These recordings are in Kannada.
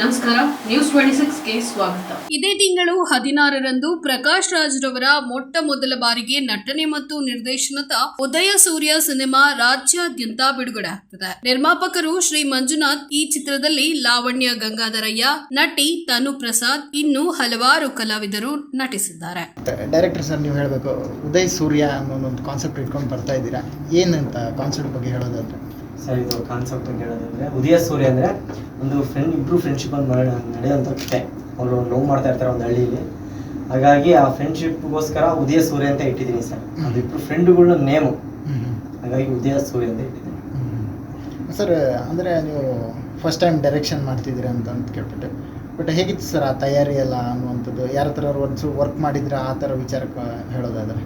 ನಮಸ್ಕಾರ ನ್ಯೂಸ್ ಟ್ವೆಂಟಿ ಸಿಕ್ಸ್ಗೆ ಸ್ವಾಗತ. ಇದೇ ತಿಂಗಳು ಹದಿನಾರರಂದು ಪ್ರಕಾಶ್ ರಾಜ್ ರವರ ಮೊಟ್ಟ ಮೊದಲ ಬಾರಿಗೆ ನಟನೆ ಮತ್ತು ನಿರ್ದೇಶನದ ಉದಯ ಸೂರ್ಯ ಸಿನಿಮಾ ರಾಜ್ಯಾದ್ಯಂತ ಬಿಡುಗಡೆ ಆಗ್ತದೆ. ನಿರ್ಮಾಪಕರು ಶ್ರೀ ಮಂಜುನಾಥ್ ಈ ಚಿತ್ರದಲ್ಲಿ ಲಾವಣ್ಯ ಗಂಗಾಧರಯ್ಯ ನಟಿ ತನು ಪ್ರಸಾದ್ ಇನ್ನು ಹಲವಾರು ಕಲಾವಿದರು ನಟಿಸಿದ್ದಾರೆ. ಡೈರೆಕ್ಟರ್ ಸರ್ ನೀವು ಹೇಳಬೇಕು ಉದಯ್ ಸೂರ್ಯ ಅನ್ನೋ ಒಂದು ಕಾನ್ಸೆಪ್ಟ್ ಇಟ್ಕೊಂಡು ಬರ್ತಾ ಇದ್ದೀರಾ? ಏನಂತ ಕಾನ್ಸೆಪ್ಟ್ ಬಗ್ಗೆ ಹೇಳೋದಾದ್ರೆ? ಸರ್ ಇದು ಕಾನ್ಸೆಪ್ಟ್ ಅಂತ ಹೇಳೋದಂದ್ರೆ ಉದಯ ಸೂರ್ಯ ಅಂದರೆ ಒಂದು ಫ್ರೆಂಡ್ ಇಬ್ಬರು ಫ್ರೆಂಡ್ಶಿಪ್ ಅಂತ ಮಾಡಿ ನಡೆಯೋಂಥ ಕತೆ ಅವರು ಲವ್ ಮಾಡ್ತಾ ಇರ್ತಾರೆ ಒಂದು ಹಳ್ಳಿಯಲ್ಲಿ ಹಾಗಾಗಿ ಆ ಫ್ರೆಂಡ್ಶಿಪ್ಗೋಸ್ಕರ ಉದಯ ಸೂರ್ಯ ಅಂತ ಇಟ್ಟಿದ್ದೀನಿ ಸರ್. ಅದು ಇಬ್ಬರು ಫ್ರೆಂಡ್ಗಳ ನೇಮು ಹಾಗಾಗಿ ಉದಯ ಸೂರ್ಯ ಅಂತ ಇಟ್ಟಿದ್ದೀನಿ. ಸರ್ ಅಂದರೆ ನೀವು ಫಸ್ಟ್ ಟೈಮ್ ಡೈರೆಕ್ಷನ್ ಮಾಡ್ತಿದ್ದೀರಿ ಅಂತ ಅಂತ ಕೇಳ್ಬಿಟ್ಟು ಬಟ್ ಹೇಗಿತ್ತು ಸರ್ ಆ ತಯಾರಿ ಎಲ್ಲ ಅನ್ನುವಂಥದ್ದು? ಯಾರ ಹತ್ರ ಒಂದು ವರ್ಕ್ ಮಾಡಿದ್ರೆ ಆ ಥರ ವಿಚಾರಕ್ಕೆ ಹೇಳೋದಾದ್ರೆ?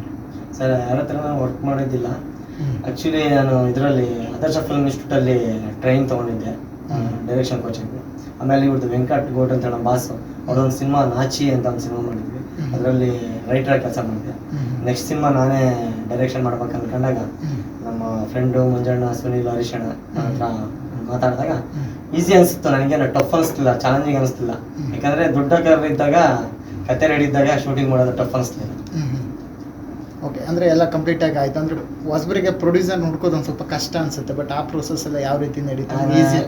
ಸರ್ ಯಾರ ಹತ್ರ ವರ್ಕ್ ಮಾಡಿದ್ದಿಲ್ಲ. ಆ್ಯಕ್ಚುಲಿ ನಾನು ಇದರಲ್ಲಿ ಆದರ್ಶ ಫಿಲ್ಮ್ ಇನ್ಸ್ಟಿಟ್ಯೂಟಲ್ಲಿ ಟ್ರೈನ್ ತೊಗೊಂಡಿದ್ದೆ ಡೈರೆಕ್ಷನ್ ಕೋಚಿಂಗ್ ಆಮೇಲೆ ಇವ್ರದ್ದು ವೆಂಕಟ್ ಗೋಟ್ ಅಂತ ನಮ್ಮ ಬಾಸು ಅವರೊಂದು ಸಿನಿಮಾ ನಾಚಿ ಅಂತ ಒಂದು ಸಿನಿಮಾ ಮಾಡಿದ್ವಿ. ಅದರಲ್ಲಿ ರೈಟರ್ ಕೆಲಸ ಮಾಡಿದೆ ನೆಕ್ಸ್ಟ್ ಸಿನಿಮಾ ನಾನೇ ಡೈರೆಕ್ಷನ್ ಮಾಡ್ಬೇಕು ಅಂದ್ಕೊಂಡಾಗ ನಮ್ಮ ಫ್ರೆಂಡು ಮಂಜಣ್ಣ ಸುನೀಲ್ ಹರೀಶಣ್ಣ ಹತ್ರ ಮಾತಾಡಿದಾಗ ಈಸಿ ಅನಿಸ್ತು ನನಗೇನು ಟಫ್ ಅನಿಸ್ತಿಲ್ಲ ಚಾಲೆಂಜಿಂಗ್ ಅನಿಸ್ತಿಲ್ಲ. ಯಾಕಂದರೆ ದೊಡ್ಡ ಕರ್ ಇದ್ದಾಗ ಕತೆ ರೆಡಿ ಇದ್ದಾಗ ಶೂಟಿಂಗ್ ಮಾಡೋದು ಟಫ್ ಅನಿಸ್ತಿಲ್ಲ. ಓಕೆ ಅಂದರೆ ಎಲ್ಲ ಕಂಪ್ಲೀಟಾಗಿ ಆಯಿತು. ಅಂದರೆ ಹೊಸಬರಿಗೆ ಪ್ರೊಡ್ಯೂಸರ್ ನೋಡ್ಕೋದು ಒಂದು ಸ್ವಲ್ಪ ಕಷ್ಟ ಅನ್ಸುತ್ತೆ ಬಟ್ ಆ ಪ್ರೋಸೆಸ್ ಎಲ್ಲ ಯಾವ ರೀತಿ ನಡೆಯುತ್ತೆ ಈಸಿ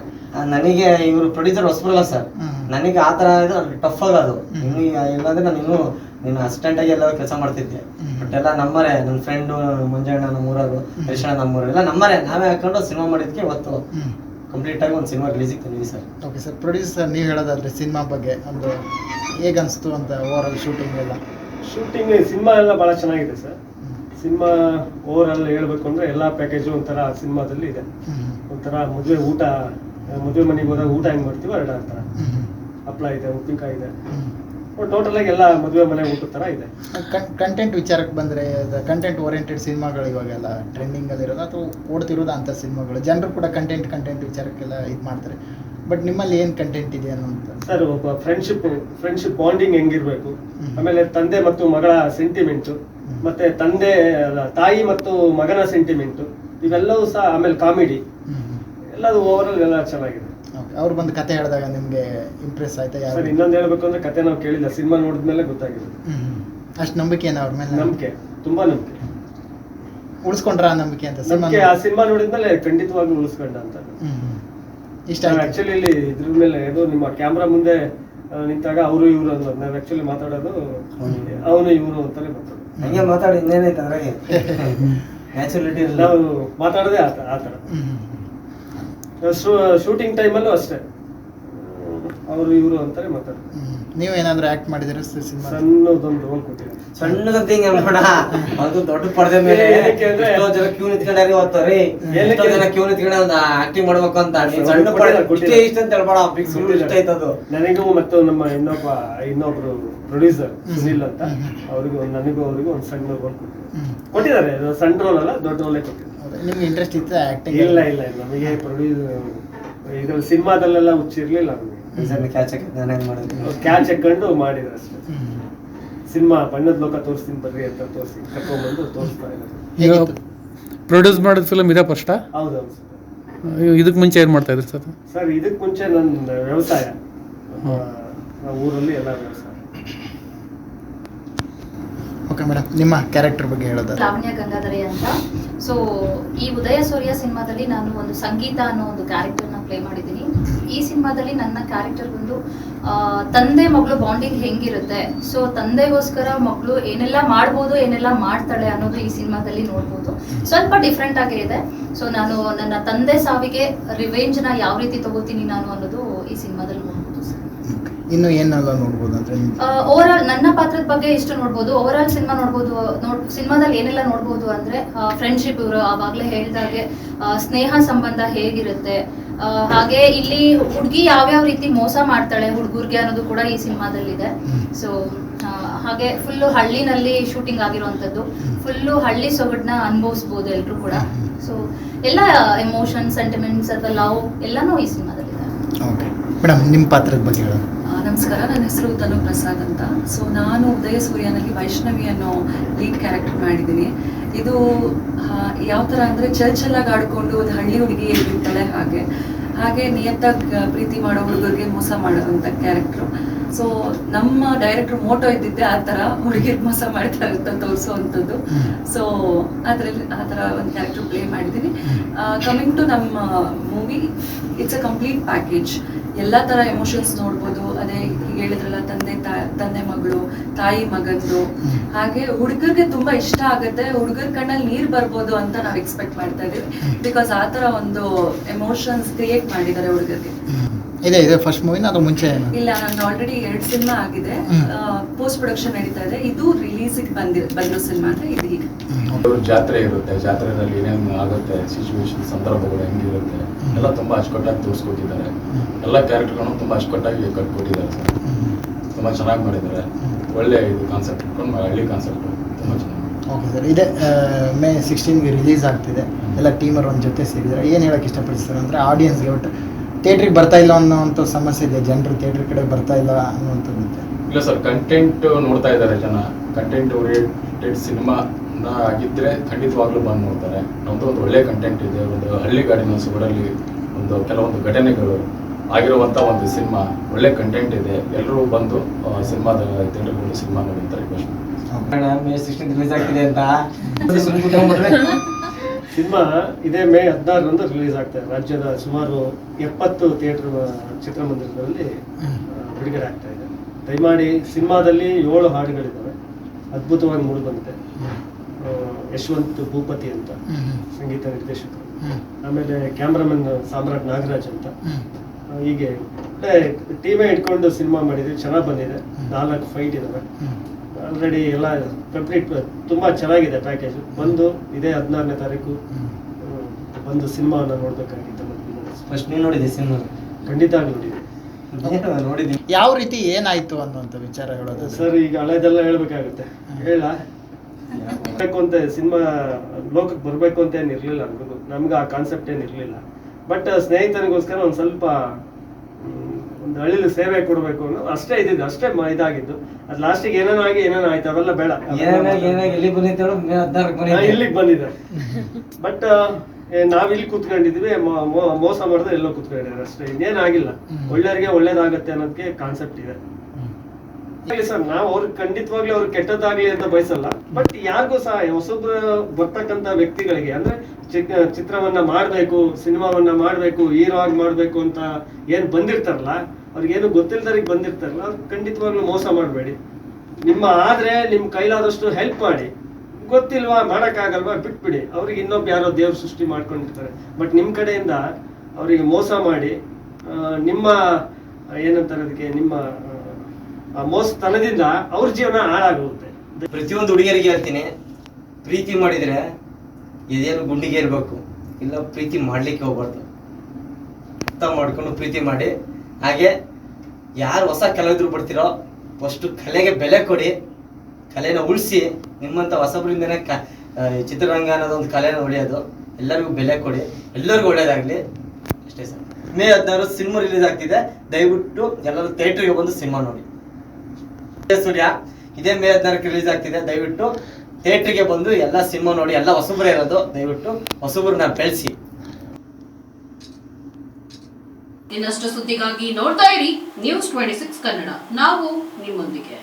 ನನಗೆ ಇವರು ಪ್ರೊಡ್ಯೂಸರ್ ಹೊಸಬರಲ್ಲ ಸರ್. ನನಗೆ ಆ ಥರ ಇದು ಟಫ್ ಆಗೋದು. ಅದು ಇನ್ನು ಇಲ್ಲಾಂದ್ರೆ ನಾನು ಇನ್ನೂ ನೀನು ಅಸಿಸ್ಟೆಂಟ್ ಆಗಿ ಎಲ್ಲರೂ ಕೆಲಸ ಮಾಡ್ತಿದ್ದೆ. ಬಟ್ ಎಲ್ಲ ನಮ್ಮರೇ ನನ್ನ ಫ್ರೆಂಡು ಮಂಜಣ್ಣ ನಮ್ಮೂರವರು. ಹರೀಶಣ್ಣ ನಮ್ಮೂರು ಎಲ್ಲ ನಮ್ಮರೇ. ನಾವೇ ಹಾಕೊಂಡು ಸಿನಿಮಾ ಮಾಡಿದ್ಕೆ ಇವತ್ತು ಕಂಪ್ಲೀಟ್ ಆಗಿ ಒಂದು ಸಿನಿಮಾ ರಿಲೀಸಿಗೆ ತಂದಿದ್ದೀವಿ ಸರ್. ಓಕೆ ಸರ್ ಪ್ರೊಡ್ಯೂಸರ್ ನೀವು ಹೇಳೋದಾದ್ರೆ ಸಿನಿಮಾ ಬಗ್ಗೆ ಒಂದು ಹೇಗೆ ಅನಿಸ್ತು ಅಂತ ಓವರ್ ಆಲ್ ಶೂಟಿಂಗ್ ಎಲ್ಲ? ಶೂಟಿಂಗ್ ಸಿನಿಮಾ ಎಲ್ಲ ಬಹಳ ಚೆನ್ನಾಗಿದೆ ಸರ್. ಸಿನಿಮಾ ಓವರ್ ಆಲ್ ಹೇಳ್ಬೇಕು ಅಂದ್ರೆ ಎಲ್ಲ ಪ್ಯಾಕೇಜು ಒಂಥರ ಸಿನಿಮಾದಲ್ಲಿ ಇದೆ. ಒಂಥರ ಮದುವೆ ಊಟ ಮದುವೆ ಮನೆಗೆ ಹೋದಾಗ ಊಟ ಹೆಂಗ್ ಮಾಡ್ತೀವೋ ಎರಡು ಥರ. ಹಪ್ಳ ಇದೆ ಉಪ್ಪಿನಕಾಯಿ ಇದೆ. ಟೋಟಲ್ ಆಗಿ ಎಲ್ಲ ಮದುವೆ ಮನೆ ಊಟದ ತರ ಇದೆ. ಕಂಟೆಂಟ್ ವಿಚಾರಕ್ಕೆ ಬಂದರೆ ಕಂಟೆಂಟ್ ಓರಿಯೆಂಟೆಡ್ ಸಿನಿಮಾಗಳು ಇವಾಗೆಲ್ಲ ಇರೋದು ಅಥವಾ ಓಡ್ತಿರೋದು ಅಂಥ ಸಿನಿಮಾಗಳು. ಜನರು ಕೂಡ ಕಂಟೆಂಟ್ ಕಂಟೆಂಟ್ ವಿಚಾರಕ್ಕೆಲ್ಲ ಇದು ಮಾಡ್ತಾರೆ. ಬಟ್ ನಿಮ್ಮಲ್ಲಿ ಏನು ಕಂಟೆಂಟ್ ಇದೆ ಅನ್ನೋಂಥ ಸರ್ ಒಬ್ಬ ಫ್ರೆಂಡ್ಶಿಪ್ ಫ್ರೆಂಡ್ಶಿಪ್ ಬಾಂಡಿಂಗ್ ಹೆಂಗಿರ್ಬೇಕು. ಆಮೇಲೆ ತಂದೆ ಮತ್ತು ಮಗಳ ಸೆಂಟಿಮೆಂಟ್ ಮತ್ತೆ ತಂದೆ ತಾಯಿ ಮತ್ತು ಮಗನ ಸೆಂಟಿಮೆಂಟ್ ಇವೆಲ್ಲವೂ ಸಹ ಆಮೇಲೆ ಕಾಮಿಡಿ ಎಲ್ಲದು ಓವರ್ ಆಲ್ ಎಲ್ಲ ಚೆನ್ನಾಗಿದೆ. ಅವ್ರು ಬಂದು ಕತೆ ಹೇಳಿದಾಗ ನಿಮಗೆ ಇಂಪ್ರೆಸ್ ಆಯ್ತಾ? ಸರ್ ಇನ್ನೊಂದು ಹೇಳ್ಬೇಕು ಅಂದ್ರೆ ಕತೆ ನಾವು ಕೇಳಿಲ್ಲ. ಸಿನಿಮಾ ನೋಡಿದ್ಮೇಲೆ ಗೊತ್ತಾಗಿದೆ. ಅಷ್ಟು ನಂಬಿಕೆ ಏನು ಅವ್ರ ಮೇಲೆ? ನಂಬಿಕೆ. ತುಂಬಾ ನಂಬಿಕೆ. ಉಳಿಸ್ಕೊಂಡ್ರ ನಂಬಿಕೆ ಅಂತ? ನಂಬಿಕೆ. ಆ ಸಿನಿಮಾ ನೋಡಿದ್ಮೇಲೆ ಖಂಡಿತವಾಗಿ ಉಳಿಸ್ಕೊಂಡ ಅಂತ. ಇಷ್ಟ ಆ್ಯಕ್ಚುಲಿ ಆಕ್ಚುಲಿ ಇಲ್ಲಿ ಇದ್ರ ಮೇಲೆ ಇದು ನಿಮ್ಮ ಕ್ಯಾಮ್ರಾ ಮುಂದೆ ನಿಂತಾಗ ಅವರು ಇವರು ಅನ್ನೋದು ನಾವು ಆಕ್ಚುಲಿ ಮಾತಾಡೋದು ಅವನು ಇವನು ಅಂತಾನೆ ಮಾತಾಡೋದು ಹಂಗೆ ಮಾತಾಡಿ ಇನ್ನೇನೈತೆ ಅದ್ರಾಗೆ? ನ್ಯಾಚುರಲಿಟಿ ಇಲ್ಲ ನಾವು ಮಾತಾಡೋದೇ ಆ ಥರ ಆ ಥರ ಶೂಟಿಂಗ್ ಟೈಮಲ್ಲೂ ಅಷ್ಟೇ. ಅವರು ಇವರು ಅಂತಾನೆ ಮಾತಾಡೋದು ನೀವು ಆಕ್ಟ್ ಮಾಡಿದಿರ ಸಿನಿಮಾ ಸಣ್ಣದೊಂದು ರೋಲ್ ಕೊಟ್ಟಿದ್ದಾರೆ ಸಣ್ಣದಂತ ಹಿಂಗೆ ಅನ್ಬೇಡ ಅದು ದೊಡ್ಡ ಪರದೆ ಮೇಲೆ ಎಷ್ಟೋ ಜನ ಕ್ಯೂ ನಿಂತ್ಕೊಂಡಾರ ಇವತ್ತು ರೀ? ಎಷ್ಟೋ ಜನ ಕ್ಯೂ ನಿಂತ್ಕೊಂಡ ಒಂದು ಆಕ್ಟಿಂಗ್ ಮಾಡ್ಬೇಕು ಅಂತ. ನೀನ್ ಸಣ್ಣ ಪರದೆ ಇಷ್ಟೇ ಇಷ್ಟ ಅಂತ ಹೇಳ್ಬೇಡ ಬಿಗ್ ಸುಳ್ಳು ಇಷ್ಟ ಆಯ್ತದು ನನಗೂ ಮತ್ತು ನಮ್ಮ ಇನ್ನೊಬ್ಬ ಇನ್ನೊಬ್ರು ಪ್ರೊಡ್ಯೂಸರ್ ಸುನಿಲ್ ಅಂತ. ಅವ್ರಿಗೂ ನನಗೂ ಅವ್ರಿಗೂ ಒಂದು ಸಣ್ಣ ರೋಲ್ ಕೊಟ್ಟಿದ್ದಾರೆ. ಕೊಟ್ಟಿದ್ದಾರೆ ಸಣ್ಣ ರೋಲ್ ಅಲ್ಲ ದೊಡ್ಡ ರೋಲೇ ಕೊಟ್ಟಿದ್ದಾರೆ. ನಿಮ್ಗೆ ಇಂಟ್ರೆಸ್ಟ್ ಇತ್ತು ಆಕ್ಟಿಂಗ್ ಇಲ್ಲ ಇಲ್ಲ ಇಲ್ಲ. ನಮಗೆ ಪ್ರೊಡ್ಯೂಸ್ ಇದ್ರಲ್ಲಿ ಸಿನಿಮಾದಲ್ಲೆಲ್ಲ ಹುಚ್ಚಿರ್ಲಿಲ್ಲ ನಮಗೆ ಇದನ್ನ ಕ್ಯಾಚ್ ಹಾಕಿದ್ದು ನಾನು ಹೆಂಗ್ ಮಾಡಿದ್ವಿ ಕ್ಯಾಚ್ ಹಾಕೊಂಡು ಮಾಡಿದ್ರು ಅಷ್ಟೇ. ಸಿನಿಮಾ ಬಣ್ಣದ ಲೋಕ ತೋರಿಸ್ತೀನಿ ಬರ್ರಿ ಅಂತ ತೋರಿಸಿ ಕರ್ಕೊಂಡ್ಬಂದು ತೋರಿಸ್ತಾ ಇದ್ದಾರೆ. ಪ್ರೊಡ್ಯೂಸ್ ಮಾಡಿದ ಫಿಲಮ್ ಇದೇ ಫಸ್ಟಾ ಹೌದು ಸರ್. ಇದಕ್ಕೆ ಮುಂಚೆ ಏನು ಮಾಡ್ತಾ ಇದ್ರಿ ಸರ್? ಸರ್ ಇದಕ್ಕೆ ಮುಂಚೆ ನನ್ನ ವ್ಯವಸಾಯ. ನಮ್ಮ ನಮ್ಮ ಊರಲ್ಲಿ ಎಲ್ಲ ವ್ಯವಸಾಯ. ಓಕೆ ಮೇಡಮ್ ನಿಮ್ಮ ಕ್ಯಾರೆಕ್ಟರ್ ಬಗ್ಗೆ ಹೇಳೋದಾದ್ರೆ. ಲಾವಣ್ಯ ಗಂಗಾಧರಿ ಅಂತ. ಸೊ ಈ ಉದಯ ಸೂರ್ಯ ಸಿನಿಮಾದಲ್ಲಿ ನಾನು ಒಂದು ಸಂಗೀತ ಅನ್ನೋ ಒಂದು ಕ್ಯಾರೆಕ್ಟರ್ನ ಪ್ಲೇ ಮಾಡಿದ್ದೀನಿ. ಈ ಸಿನಿಮಾದಲ್ಲಿ ನನ್ನ ಕ್ಯಾರೆಕ್ಟರ್ ಬಂದು ತಂದೆ ಮಗಳು ಬಾಂಡಿಂಗ್ ಹೆಂಗಿರುತ್ತೆ? ಸೊ ತಂದೆಗೋಸ್ಕರ ಮಗಳು ಏನೆಲ್ಲ ಮಾಡ್ಬೋದು, ಏನೆಲ್ಲ ಮಾಡ್ತಾಳೆ ಅನ್ನೋದು ಈ ಸಿನಿಮಾದಲ್ಲಿ ನೋಡ್ಬೋದು. ಸ್ವಲ್ಪ ಡಿಫ್ರೆಂಟ್ ಆಗೇ ಇದೆ ಸೊ ನಾನು ನನ್ನ ತಂದೆ ಸಾವಿಗೆ ರಿವೆಂಜ್ನ ಯಾವ ರೀತಿ ತಗೋತೀನಿ ನಾನು ಅನ್ನೋದು ಈ ಸಿನಿಮಾದಲ್ಲಿ ನೋಡ್ಬೋದು ಸರ್. ಇನ್ನು ಏನೆಲ್ಲ ನೋಡ್ಬೋದು ಅಂದ್ರೆ ಓವರ್ ಆಲ್ ನನ್ನ ಪಾತ್ರದ ಬಗ್ಗೆ ಇಷ್ಟು ನೋಡ್ಬೋದು. ಓವರ್ ಆಲ್ ಸಿನಿಮಾ ನೋಡ್ಬೋದು ನೋಡ್ ಸಿನಿಮಾದಲ್ಲಿ ಏನೆಲ್ಲ ನೋಡ್ಬೋದು ಅಂದ್ರೆ ಫ್ರೆಂಡ್ಶಿಪ್ ಇವರು ಆವಾಗಲೇ ಹೇಳ್ದಾಗೆ ಸ್ನೇಹ ಸಂಬಂಧ ಹೇಗಿರುತ್ತೆ ಹಾಗೆ ಇಲ್ಲಿ ಹುಡುಗಿ ಯಾವ್ಯಾವ ರೀತಿ ಮೋಸ ಮಾಡ್ತಾಳೆ ಹುಡುಗರ್ಗೆ ಅನ್ನೋದು ಕೂಡ ಈ ಸಿನಿಮಾದಲ್ಲಿದೆ. ಸೊ ಹಾಗೆ ಫುಲ್ಲು ಹಳ್ಳಿನಲ್ಲಿ ಶೂಟಿಂಗ್ ಆಗಿರುವಂಥದ್ದು. ಫುಲ್ಲು ಹಳ್ಳಿ ಸೊಗಡನ್ನ ಅನುಭವಿಸ್ಬೋದು ಎಲ್ಲರೂ ಕೂಡ. ಸೊ ಎಲ್ಲ ಎಮೋಷನ್ ಸೆಂಟಿಮೆಂಟ್ಸ್ ಅಥವಾ ಲವ್ ಎಲ್ಲನೂ ಈ ಸಿನಿಮಾದಲ್ಲಿದೆ. ಓಕೆ ಮೇಡಮ್ ನಿಮ್ಮ ಪಾತ್ರದ ಬಗ್ಗೆ ಹೇಳೋದು ನಮಸ್ಕಾರ. ನನ್ನ ಹೆಸರು ತನು ಪ್ರಸಾದ್ ಅಂತ. ಸೊ ನಾನು ಉದಯ ಸೂರ್ಯನಲ್ಲಿ ವೈಷ್ಣವಿ ಅನ್ನೋ ಲೀಡ್ ಕ್ಯಾರೆಕ್ಟರ್ ಮಾಡಿದ್ದೀನಿ. ಇದು ಯಾವ ಥರ ಅಂದರೆ ಚಲ್ ಚಲ್ಲಾಗಿ ಆಡ್ಕೊಂಡು ಒಂದು ಹಳ್ಳಿ ಹುಡುಗಿ ಇರ್ತಾಳೆ ಹಾಗೆ. ಹಾಗೆ ನಿಯತ್ತಾಗಿ ಪ್ರೀತಿ ಮಾಡೋ ಹುಡುಗರಿಗೆ ಮೋಸ ಮಾಡೋದಂಥ ಕ್ಯಾರೆಕ್ಟ್ರು ಸೊ ನಮ್ಮ ಡೈರೆಕ್ಟರ್ ಮೋಟೋ ಇದ್ದಿದ್ದೆ ಆ ಥರ ಹುಡುಗಿರಿಗೆ ಮೋಸ ಮಾಡ್ತಾರೆ ಅಂತ ತೋರಿಸುವಂಥದ್ದು ಸೊ ಅದರಲ್ಲಿ ಆ ಥರ ಒಂದು ಕ್ಯಾರೆಕ್ಟರ್ ಪ್ಲೇ ಮಾಡಿದ್ದೀನಿ. ಕಮಿಂಗ್ ಟು ನಮ್ಮ movie it's a complete package ಎಲ್ಲ ಥರ ಎಮೋಷನ್ಸ್ ನೋಡ್ಬೋದು ಹೇಳಿದ್ರಲ್ಲ ತಂದೆ ತಂದೆ ಮಗಳು ತಾಯಿ ಮಗಂದು. ಹಾಗೆ ಹುಡುಗರಿಗೆ ತುಂಬಾ ಇಷ್ಟ ಆಗುತ್ತೆ. ಹುಡುಗರ ಕಣ್ಣಲ್ಲಿ ನೀರ್ ಬರ್ಬೋದು ಅಂತ ನಾವು ಎಕ್ಸ್ಪೆಕ್ಟ್ ಮಾಡ್ತಾ ಇದೀವಿ ಬಿಕಾಸ್ ಆ ತರ ಒಂದು ಎಮೋಷನ್ಸ್ ಕ್ರಿಯೇಟ್ ಮಾಡಿದ್ದಾರೆ ಹುಡುಗರಿಗೆ. ಇದೆ ಇದೆ. ಫಸ್ಟ್ ಮೂವಿನ ಅದು ಮುಂಚೆ ಇಲ್ಲ ನಾನು ಆಲ್ರೆಡಿ ಎರಡು ಸಿನಿಮಾ ಆಗಿದೆ. ಪೋಸ್ಟ್ ಪ್ರೊಡಕ್ಷನ್ ನಡೀತಾ ಇದೆ. ಇದು ರಿಲೀಸಿಗೆ ಬಂದಿ ಬಂದಿರೋ ಸಿನಿಮಾ ಅಂದ್ರೆ ಇದು ಈಗ. ಜಾತ್ರೆ ಇರುತ್ತೆ. ಜಾತ್ರೆಯಲ್ಲಿ ಏನೇನು ಆಗುತ್ತೆ ಸಿಚುವೇಶನ್ ಸಂದರ್ಭಗಳು ಹೆಂಗಿರುತ್ತೆ ಎಲ್ಲ ತುಂಬಾ ಅಚ್ಚುಕಟ್ಟಾಗಿ ತೋರಿಸ್ಕೊಟ್ಟಿದ್ದಾರೆ. ಎಲ್ಲ ಕ್ಯಾರೆಕ್ಟರ್ಗಳನ್ನು ತುಂಬಾ ಅಚ್ಚುಕಟ್ಟಾಗಿ ಕಟ್ಕೊಟ್ಟಿದ್ದಾರೆ ಸರ್. ತುಂಬಾ ಚೆನ್ನಾಗಿ ಮಾಡಿದ್ದಾರೆ. ಒಳ್ಳೆ ಇದು ಕಾನ್ಸೆಪ್ಟ್ ಇಟ್ಕೊಂಡು ಹಳ್ಳಿ ಕಾನ್ಸೆಪ್ಟ್ ತುಂಬಾ ಚೆನ್ನಾಗಿ ಓಕೆ ಸರ್ ಇದೆ ಮೇ ಸಿಕ್ಸ್ಟೀನ್ಗೆ ರಿಲೀಸ್ ಆಗ್ತಿದೆ. ಎಲ್ಲ ಟೀಮರ್ ಒಂದು ಜೊತೆ ಸೇರಿದ್ದಾರೆ. ಏನು ಹೇಳಕ್ಕೆ ಇಷ್ಟಪಡಿಸ್ತಾರೆ ಅಂದರೆ ಆಡಿಯನ್ಸ್ಗೆ ಒಟ್ಟು ಥಿಯೇಟ್ರಿಗೆ ಬರ್ತಾ ಇಲ್ಲ ಅನ್ನೋವಂಥ ಸಮಸ್ಯೆ ಇದೆ. ಜನರು ಥಿಯೇಟ್ರ್ ಕಡೆ ಬರ್ತಾ ಇಲ್ಲ ಅನ್ನುವಂಥದ್ದು ಇಲ್ಲ ಸರ್ ಕಂಟೆಂಟ್ ನೋಡ್ತಾ ಇದ್ದಾರೆ ಜನ. ಕಂಟೆಂಟ್ ಓರಿಯೆಂಟೆಡ್ ಸಿನಿಮಾ ಆಗಿದ್ರೆ ಖಂಡಿತವಾಗ್ಲೂ ಬಂದು ನೋಡ್ತಾರೆ. ನಮ್ಮದು ಒಂದು ಒಳ್ಳೆ ಕಂಟೆಂಟ್ ಇದೆ. ಒಂದು ಹಳ್ಳಿ ಗಾಡಿನ ಸೊಗಡಲ್ಲಿ ಒಂದು ಕೆಲವೊಂದು ಘಟನೆಗಳು ಆಗಿರುವಂಥ ಒಂದು ಸಿನಿಮಾ ಒಳ್ಳೆ ಕಂಟೆಂಟ್ ಇದೆ. ಎಲ್ಲರೂ ಬಂದು ಸಿನಿಮಾದ ಥಿಯೇಟರ್ ಬಂದು ಸಿನಿಮಾ ನೋಡಿರ್ತಾರೆ. ರಿಕ್ವೆಸ್ಟ್ ಮೇ ಸಿಕ್ಸ್ಟೀನ್ ರಿಲೀಸ್ ಆಗ್ತಿದೆ ಅಂತ. ಸಿನಿಮಾ ಇದೇ ಮೇ ಹದಿನಾರರಂದು ರಿಲೀಸ್ ಆಗ್ತದೆ ರಾಜ್ಯದ ಸುಮಾರು ಎಪ್ಪತ್ತು ಥಿಯೇಟರ್ ಚಿತ್ರಮಂದಿರದಲ್ಲಿ ಬಿಡುಗಡೆ ಆಗ್ತಾ ಇದೆ. ದಯಮಾಡಿ ಸಿನಿಮಾದಲ್ಲಿ ಏಳು ಹಾಡುಗಳಿದ್ದಾವೆ. ಅದ್ಭುತವಾಗಿ ಮೂಡಿ ಬಂದಿದೆ. ಯಶವಂತ್ ಭೂಪತಿ ಅಂತ ಸಂಗೀತ ನಿರ್ದೇಶಕರು. ಆಮೇಲೆ ಕ್ಯಾಮ್ರಾಮನ್ ಸಾಮ್ರಾಟ್ ನಾಗರಾಜ್ ಅಂತ. ಹೀಗೆ. ಟೀಮೇ ಇಟ್ಕೊಂಡು ಸಿನಿಮಾ ಮಾಡಿದ್ವಿ ಚೆನ್ನಾಗಿ ಬಂದಿದೆ. ನಾಲ್ಕು ಫೈಟ್ ಇದಾವೆ. ಆಲ್ರೆಡಿ ಎಲ್ಲ ಕಂಪ್ಲೀಟ್ ತುಂಬಾ ಚೆನ್ನಾಗಿದೆ ಪ್ಯಾಕೇಜ್ ಬಂದು ಇದೇ ಹದಿನಾರನೇ ತಾರೀಕು ಬಂದು ಸಿನಿಮಾನ ನೋಡ್ಬೇಕಾಗಿತ್ತು ಫಸ್ಟ್ ನೀವು ನೋಡಿದ್ದೆ ಸಿನಿಮಾ ಖಂಡಿತ ನೋಡಿದೆ ನೋಡಿದ್ದೀನಿ ಯಾವ ರೀತಿ ಏನಾಯ್ತು ಅನ್ನುವಂಥ ವಿಚಾರ ಹೇಳೋದು ಸರ್ ಈಗ ಹಳೆದೆಲ್ಲ ಹೇಳ್ಬೇಕಾಗುತ್ತೆ. ಹೇಳ. ಬೇಕು ಅಂತ ಸಿನಿಮಾ ಲೋಕಕ್ಕೆ ಬರಬೇಕು ಅಂತ ಏನು ಇರಲಿಲ್ಲ ನಮಗೂ ನಮ್ಗೆ ಆ ಕಾನ್ಸೆಪ್ಟ್ ಏನು ಇರಲಿಲ್ಲ. ಬಟ್ ಸ್ನೇಹಿತರಿಗೋಸ್ಕರ ಒಂದು ಸ್ವಲ್ಪ ಒಂದು ಹಳ್ಳಿಲಿ ಸೇವೆ ಕೊಡಬೇಕು ಅನ್ನೋ ಅಷ್ಟೇ ಇದ್ದಿದ್ದು ಅಷ್ಟೇ ಮ- ಇದಾಗಿದ್ದು. ಅದು ಲಾಸ್ಟಿಗೆ ಏನೇನೋ ಆಗಿ ಏನೇನೋ ಆಯ್ತು ಅವೆಲ್ಲ ಬೇಡ. ಏನಾಗ ಏನಾಗಿ ಇಲ್ಲಿ ಹೇಳು ಮೇ ಇಲ್ಲಿಗೆ ಬಂದಿದೆ ಬಟ್ ನಾವ್ ಇಲ್ಲಿ ಕೂತ್ಕೊಂಡಿದ್ವಿ ಮೋ- ಮೋ- ಮೋಸ ಮಾಡಿದ್ರೆ ಎಲ್ಲೋ ಕುತ್ಕೊಂಡಿದ್ದಾರೆ ಅಷ್ಟೇ. ಇನ್ನೇನಾಗಿಲ್ಲ ಒಳ್ಳೆಯವ್ರಿಗೆ ಒಳ್ಳೇದಾಗತ್ತೆ ಅನ್ನೋದಕ್ಕೆ ಕಾನ್ಸೆಪ್ಟ್ ಇದೆ. ಸರ್, ನಾವು ಅವ್ರು ಖಂಡಿತವಾಗ್ಲೂ ಅವ್ರು ಕೆಟ್ಟದಾಗ್ಲಿ ಅಂತ ಬಯಸಲ್ಲ. ಬಟ್ ಯಾರಿಗೂ ಸಹ ಹೊಸಬ್ರು ಬರ್ತಕ್ಕಂತ ವ್ಯಕ್ತಿಗಳಿಗೆ, ಅಂದ್ರೆ ಚಿತ್ರವನ್ನ ಮಾಡ್ಬೇಕು, ಸಿನಿಮಾವನ್ನ ಮಾಡ್ಬೇಕು, ಹೀರೋ ಆಗಿ ಮಾಡ್ಬೇಕು ಅಂತ ಏನ್ ಬಂದಿರ್ತಾರಲ್ಲ ಅವ್ರಿಗೇನು ಗೊತ್ತಿಲ್ದವ್ರಿಗೆ ಬಂದಿರ್ತಾರಲ್ಲ, ಅವ್ರು ಖಂಡಿತವಾಗ್ಲೂ ಮೋಸ ಮಾಡಬೇಡಿ. ನಿಮ್ಮ ಆದ್ರೆ ನಿಮ್ ಕೈಲಾದಷ್ಟು ಹೆಲ್ಪ್ ಮಾಡಿ. ಗೊತ್ತಿಲ್ವಾ, ಮಾಡಕ್ಕಾಗಲ್ವಾ, ಬಿಟ್ಬಿಡಿ. ಅವ್ರಿಗೆ ಇನ್ನೊಬ್ಬ ಯಾರೋ ದೇವ್ರ ಸೃಷ್ಟಿ ಮಾಡ್ಕೊಂಡಿರ್ತಾರೆ. ಬಟ್ ನಿಮ್ ಕಡೆಯಿಂದ ಅವರಿಗೆ ಮೋಸ ಮಾಡಿ ನಿಮ್ಮ, ಏನಂತಾರೆ ಅದಕ್ಕೆ, ನಿಮ್ಮ ಮೋಸತನದಿಂದ ಅವ್ರ ಜೀವನ ಹಾಳಾಗುತ್ತೆ. ಪ್ರತಿಯೊಂದು ಹುಡುಗಿಯರಿಗೆ ಹೇಳ್ತೀನಿ ಪ್ರೀತಿ ಮಾಡಿದ್ರೆ ಇದೇನು ಗುಂಡಿಗೆ ಇರಬೇಕು ಇಲ್ಲ ಪ್ರೀತಿ ಮಾಡ್ಲಿಕ್ಕೆ ಹೋಗ್ಬಾರ್ದು. ಅರ್ಥ ಮಾಡ್ಕೊಂಡು ಪ್ರೀತಿ ಮಾಡಿ ಹಾಗೆ ಯಾರು ಹೊಸ ಕಲಾವಿದ್ರು ಬರ್ತಿರೋ ಫಸ್ಟ್ ಕಲೆಗೆ ಬೆಲೆ ಕೊಡಿ ಕಲೆನ ಉಳಿಸಿ ನಿಮ್ಮಂಥ ಹೊಸಬರಿಂದನೇ ಕ ಚಿತ್ರರಂಗ ಅನ್ನೋದೊಂದು ಕಲೆನ ಉಳಿಯೋದು ಎಲ್ಲರಿಗೂ ಬೆಲೆ ಕೊಡಿ ಎಲ್ಲರಿಗೂ ಒಳ್ಳೇದಾಗಲಿ. ಅಷ್ಟೇ ಸರ್. ಮೇ ಹದಿನಾರು ಸಿನಿಮಾ ರಿಲೀಸ್ ಆಗ್ತಿದೆ ದಯವಿಟ್ಟು ಎಲ್ಲರೂ ಥಿಯೇಟ್ರಿಗೆ ಬಂದು ಸಿನಿಮಾ ನೋಡಿ. ಸೂರ್ಯ, ಇದೇ ಮೇ ಹದಿನಾಲ್ಕು ರಿಲೀಸ್ ಆಗ್ತಿದೆ. ದಯವಿಟ್ಟು ಥಿಯೇಟ್ರಿಗೆ ಬಂದು ಎಲ್ಲ ಸಿನಿಮಾ ನೋಡಿ, ಎಲ್ಲ ಹೊಸಬ್ರೆ ಇರೋದು. ದಯವಿಟ್ಟು ಹೊಸಬ್ರನ್ನ ಬೆಳೆಸಿ. ಇನ್ನಷ್ಟು ಸುದ್ದಿಗಾಗಿ ನೋಡ್ತಾ ಇರಿ ನ್ಯೂಸ್ ಟ್ವೆಂಟಿ ಸಿಕ್ಸ್ ಕನ್ನಡ. ನಾವು ನಿಮ್ಮೊಂದಿಗೆ.